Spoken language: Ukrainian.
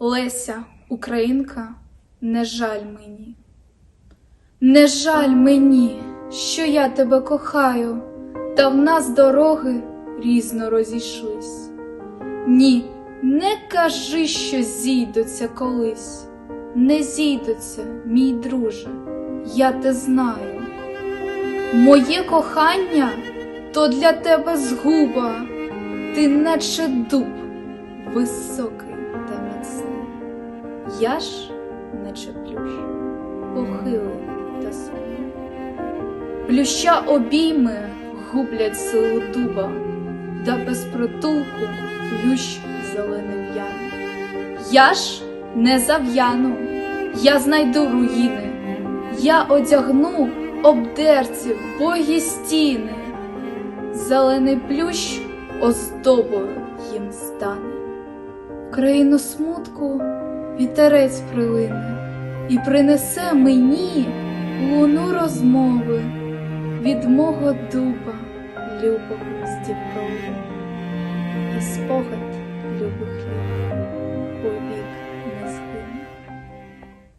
Леся, українка, не жаль мені. Не жаль мені, що я тебе кохаю, та в нас дороги різно розійшлись. Ні, не кажи, що зійдуться колись, не зійдуться, мій друже, я те знаю. Моє кохання то для тебе згуба, ти наче дуб, високий. Я ж наче плющ, похилий та сумний. Плюща обійми гублять силу дуба, да без притулку плющ зелений в'яне. Я ж не зав'яну, я знайду руїни, я одягну обдерці богі стіни. Зелений плющ оздобою їм стане. Країну смутку вітерець прилине і принесе мені луну розмови від мого дуба любого з І спогад